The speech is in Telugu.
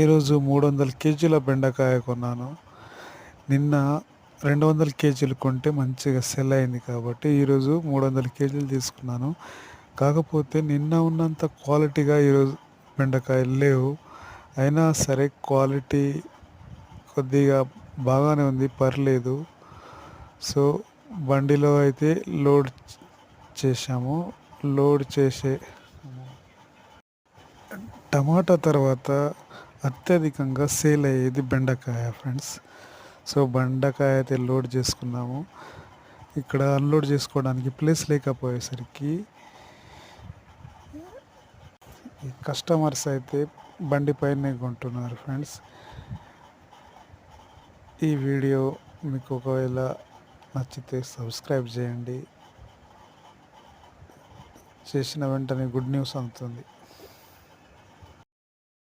ఈరోజు మూడు వందల కేజీల బెండకాయ కొన్నాను. నిన్న రెండు వందల కేజీలు కొంటే మంచిగా సెల్ అయింది కాబట్టి ఈరోజు మూడు వందల కేజీలు తీసుకున్నాను. కాకపోతే నిన్న ఉన్నంత క్వాలిటీగా ఈరోజు బెండకాయలు లేవు. అయినా సరే క్వాలిటీ కొద్దిగా బాగానే ఉంది పర్లేదు. సో బండిలో అయితే లోడ్ చేసాము లోడ్ చేసే టమాటా తర్వాత అత్యధికంగా సేల్ అయ్యేది బెండకాయ ఫ్రెండ్స్ సో బెండకాయ అయితే లోడ్ చేసుకున్నాము. ఇక్కడ అన్లోడ్ చేసుకోవడానికి ప్లేస్ లేకపోయేసరికి కస్టమర్స్ అయితే బండి పైనే కొంటున్నారు ఫ్రెండ్స్ ఈ వీడియో మీకు ఒకవేళ నచ్చితే సబ్స్క్రైబ్ చేయండి. చేసిన వెంటనే గుడ్ న్యూస్ అందుతుంది.